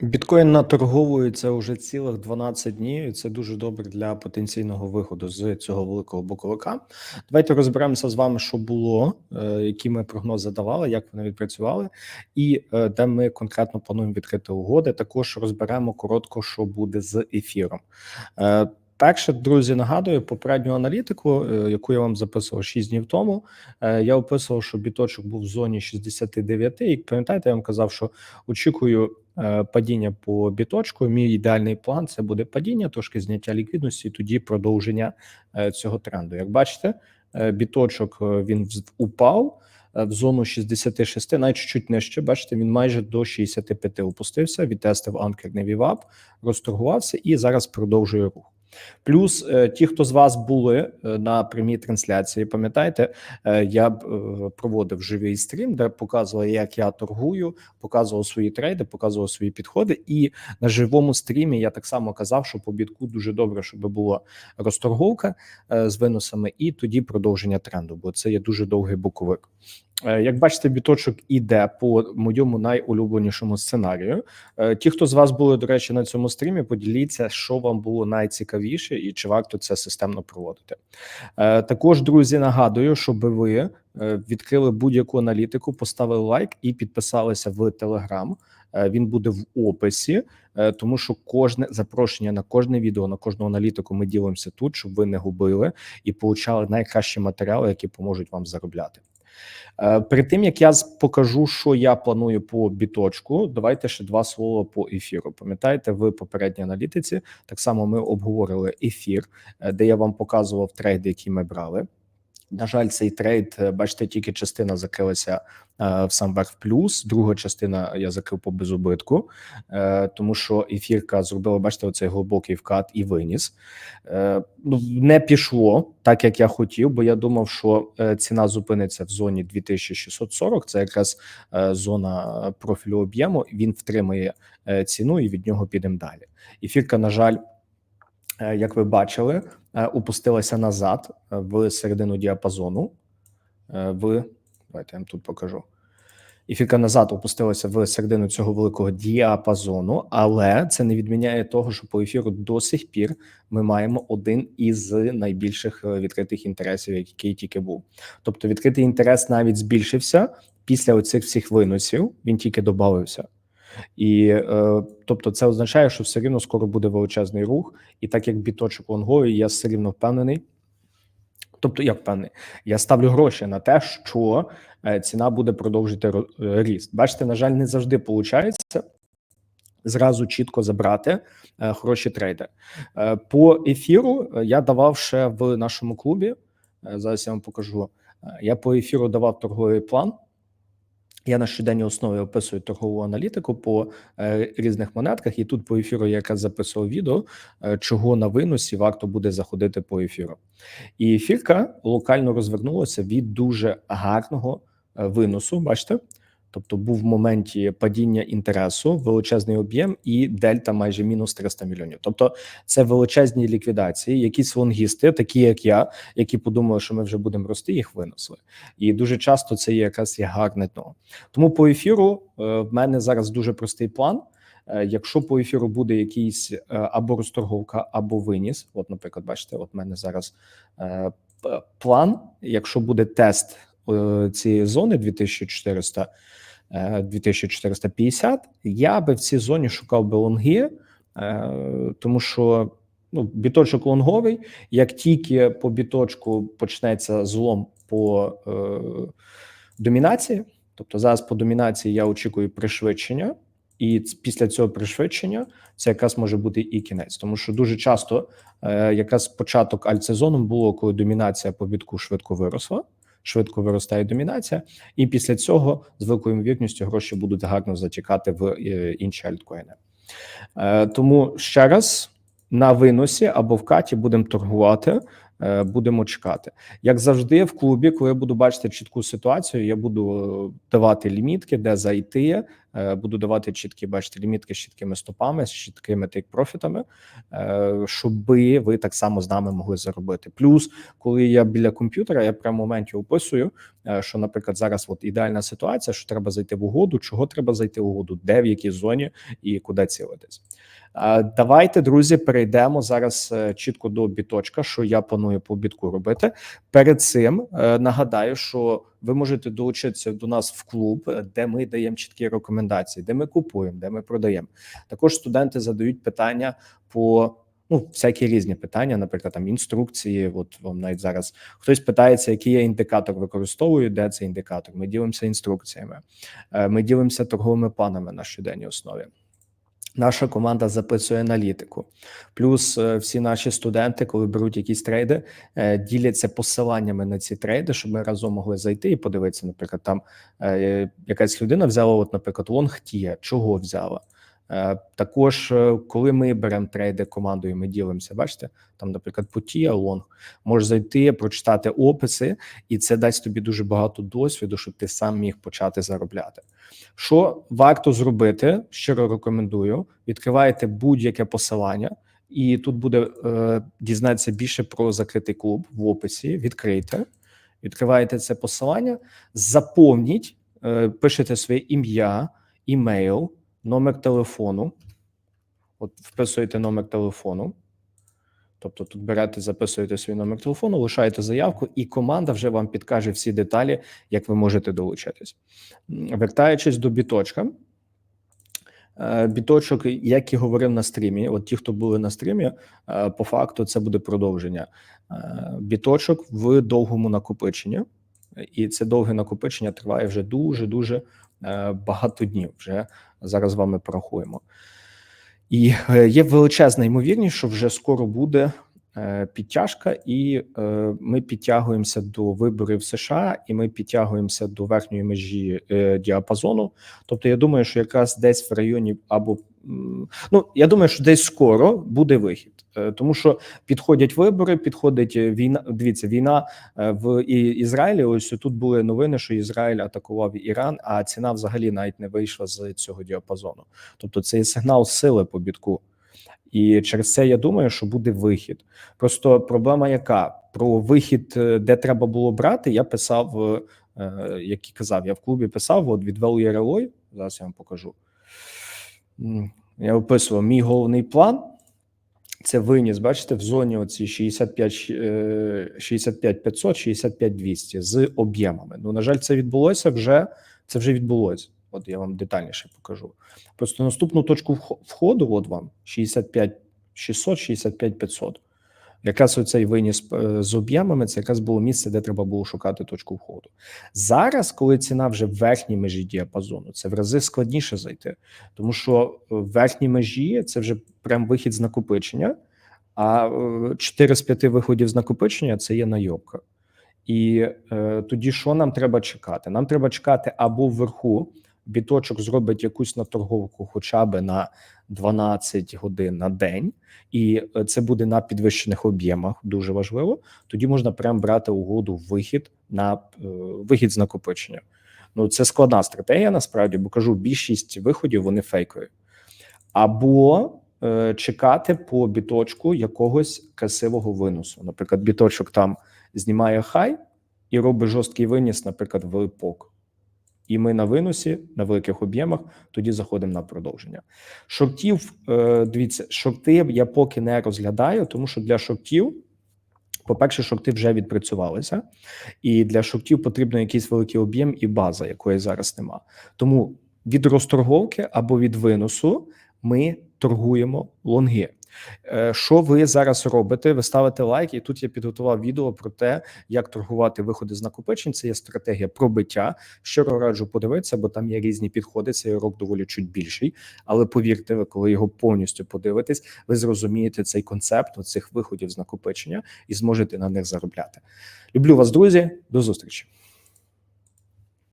Біткоін наторговується уже цілих 12 днів, і це дуже добре для потенційного виходу з цього великого боковика. Давайте розберемося з вами, що було, е, які ми прогнози давали, як вони відпрацювали, і е, де ми конкретно плануємо відкрити угоди. Також розберемо коротко, що буде з ефіром. Перше, друзі, нагадую попередню аналітику, е, яку я вам записував 6 днів тому. Е, Я описував, що біточок був в зоні 69, І пам'ятаєте, я вам казав, що очікую е, падіння по біточку. Мій ідеальний план це буде падіння, трошки зняття ліквідності, і тоді продовження цього тренду. Як бачите, біточок він упав в зону 66, навіть чуть нижче. Бачите, він майже до 65 опустився. Відтестив анкерний вівап, розторгувався і зараз продовжує рух. Плюс е, ті, хто з вас були е, на прямій трансляції, пам'ятаєте, е, я проводив живий стрім, де показував, як я торгую, показував свої трейди, показував свої підходи. І на живому стрімі я так само казав, що по бітку дуже добре, щоб була розторговка з виносами, і тоді продовження тренду, бо це є дуже довгий боковик. Е, Як бачите, біточок іде по моєму найулюбленішому сценарію. Е, Ті, хто з вас були, до речі, на цьому стрімі, поділіться, що вам було найцікавіше і чи варто це системно проводити. Е, Також, друзі, нагадую, щоб ви відкрили будь-яку аналітику, поставили лайк і підписалися в Телеграм. Він буде в описі, тому що кожне запрошення на кожне відео, на кожну аналітику ми ділимося тут, щоб ви не губили і получали найкращі матеріали, які поможуть вам заробляти. Е, Перед тим як я покажу, що я планую по біточку, давайте ще два слова по ефіру. Пам'ятаєте, в попередній аналітиці так само ми обговорили ефір, е, де я вам показував трейди, які ми брали. На жаль, цей трейд, е, бачите, тільки частина закрилася е, в сам верх плюс, друга частина я закрив по безубитку, е, тому що ефірка зробила, бачите, оцей глибокий вкат і виніс. Ну, не пішло так, як я хотів, бо я думав, що ціна зупиниться в зоні 2640, це якраз зона профілю об'єму. Він втримає ціну і від нього підемо далі. Ефірка, на жаль, як ви бачили, е, опустилася назад е, в середину діапазону. е, В давайте я вам тут покажу. Ефірка назад опустилася в середину цього великого діапазону, але це не відміняє того, що по ефіру до сих пір ми маємо один із найбільших е, відкритих інтересів, який тільки був. Тобто, відкритий інтерес навіть збільшився після оцих всіх виносів. Він тільки додався. І е, тобто, це означає, що все рівно скоро буде величезний рух, і так як біточок лонговий, я все рівно впевнений. Тобто, я впевнений, я ставлю гроші на те, що е, ціна буде продовжити ро- е, ріст. Бачите, на жаль, не завжди виходить зразу чітко забрати е, хороші трейди. Е, по ефіру е, я давав ще в нашому клубі. е, зараз я вам покажу. Е, я по ефіру давав торговий план. Я на щоденній основі описую торгову аналітику по е, різних монетках, і тут по ефіру я якраз записував відео, е, чого на виносі варто буде заходити по ефіру. І ефірка локально розвернулася від дуже гарного е, виносу. Бачите? Тобто був в моменті падіння інтересу, величезний об'єм і дельта майже мінус 300 мільйонів. Тобто це величезні ліквідації. Якісь лонгісти, такі як я, які подумали, що ми вже будемо рости, їх винесли. І дуже часто це є якраз гарне дно. Тому по ефіру е, в мене зараз дуже простий план. Е, Якщо по ефіру буде якийсь е, або розторговка, або виніс, от, наприклад, бачите, от в мене зараз план. Якщо буде тест цієї зони 2400, е, 2450, я би в цій зоні шукав би лонги, е, тому що ну, біточок лонговий. Як тільки по біточку почнеться злом по е, домінації, тобто зараз по домінації я очікую пришвидшення. І після цього пришвидшення це якраз може бути і кінець, тому що дуже часто е, якраз початок альтсезону було, коли домінація по бітку швидко виросла, швидко виростає домінація, і після цього з великою ймовірністю гроші будуть гарно затікати в е, інші альткоїни. Е, тому ще раз на виносі або в каті будемо торгувати. е, Будемо чекати, як завжди, в клубі, коли я буду бачити чітку ситуацію, я буду давати лімітки, де зайти, буду давати чіткі, бачите, лімітки з чіткими стопами, з чіткими тейк-профітами, е, щоб ви так само з нами могли заробити. Плюс, коли я біля комп'ютера, я прямо в моменті описую, е, що, наприклад, зараз от ідеальна ситуація, що треба зайти в угоду, чого треба зайти в угоду, де в якій зоні і куди цілитись. Давайте, друзі, перейдемо зараз е, чітко до біточка, що я планую по бітку робити. Перед цим е, нагадаю, що ви можете долучитися до нас в клуб, е, де ми даємо чіткі рекомендації, де ми купуємо, де ми продаємо. Також студенти задають питання по. Ну, всякі різні питання, наприклад, там інструкції. От вам навіть зараз хтось питається, який я індикатор використовую, де цей індикатор. Ми ділимося інструкціями, ми ділимося торговими планами на щоденній основі. Наша команда записує аналітику. Плюс е, всі наші студенти, коли беруть якісь трейди, е, діляться посиланнями на ці трейди, щоб ми разом могли зайти і подивитися. Наприклад, там е, якась людина взяла, от, наприклад, лонгтія, чого взяла. Також, коли ми беремо трейди командою, ми ділимося. Бачите, там, наприклад, потія лонг, можеш зайти, прочитати описи, і це дасть тобі дуже багато досвіду, щоб ти сам міг почати заробляти. Що варто зробити? Щиро рекомендую. Відкриваєте будь-яке посилання, і тут буде е, дізнатися більше про закритий клуб в описі. Відкрийте, відкриваєте це посилання, заповніть, е, пишете своє ім'я, імейл, номер телефону. От вписуєте номер телефону. Тобто тут берете, записуєте свій номер телефону, лишаєте заявку, і команда вже вам підкаже всі деталі, як ви можете долучитись. Вертаючись до біточка. Е, біточок, як і говорив на стрімі, от ті, хто були на стрімі, е, по факту це буде продовження. Е, біточок в довгому накопиченні, і це довге накопичення триває вже дуже дуже багато днів. Вже зараз з вами порахуємо. І е, є величезна ймовірність, що вже скоро буде е, підтяжка, і е, ми підтягуємося до виборів США, і ми підтягуємося до верхньої межі діапазону. Тобто, я думаю, що якраз десь в районі або ну я думаю, що десь скоро буде вихід. Е, тому що підходять вибори, підходить війна. Дивіться, війна е, в Ізраїлі. Ось тут були новини, що Ізраїль атакував Іран, а ціна взагалі навіть не вийшла з цього діапазону. Тобто, це сигнал сили по бітку. І через це я думаю, що буде вихід. Просто проблема, яка про вихід, е, де треба було брати, я писав, як і казав, я в клубі писав от від Value Relay, Зараз я вам покажу. Я описував мій головний план. Це виніс, бачите, в зоні оці 65 65 500, 65 200 з об'ємами. Ну, на жаль, це відбулося вже. Це вже відбулося. От я вам детальніше покажу. Просто наступну точку входу, от вам 65 600, 65 500. Якраз оцей виніс е, з об'ємами, це якраз було місце, де треба було шукати точку входу. Зараз, коли ціна вже в верхній межі діапазону, це в рази складніше зайти, тому що в верхній межі це вже прям вихід з накопичення, а 4 е, з 5 виходів з накопичення це є найобка. І е, тоді що нам треба чекати? Нам треба чекати або вверху біточок зробить якусь наторговку, хоча б на 12 годин на день, і е, це буде на підвищених об'ємах. Дуже важливо. Тоді можна прям брати угоду вихід на е, вихід з накопичення. Ну це складна стратегія. Насправді, бо кажу, більшість виходів вони фейкові. Або е, чекати по біточку якогось красивого виносу. Наприклад, біточок там знімає хай і робить жорсткий виніс, наприклад, в епок і ми на виносі на великих об'ємах тоді заходимо на продовження. Шортів, е, дивіться, шорти я поки не розглядаю, тому що для шортів, по-перше, шорти вже відпрацювалися, і для шортів потрібно якийсь великий об'єм і база, якої зараз нема. Тому від розторговки або від виносу ми торгуємо лонги. Е, що ви зараз робите? Ви ставите лайк, і тут я підготував відео про те, як торгувати виходи з накопичень. Це є стратегія пробиття. Щиро раджу подивитися, бо там є різні підходи. Цей урок доволі чуть більший. Але повірте, ви коли його повністю подивитесь, ви зрозумієте цей концепт цих виходів з накопичення і зможете на них заробляти. Люблю вас, друзі. До зустрічі.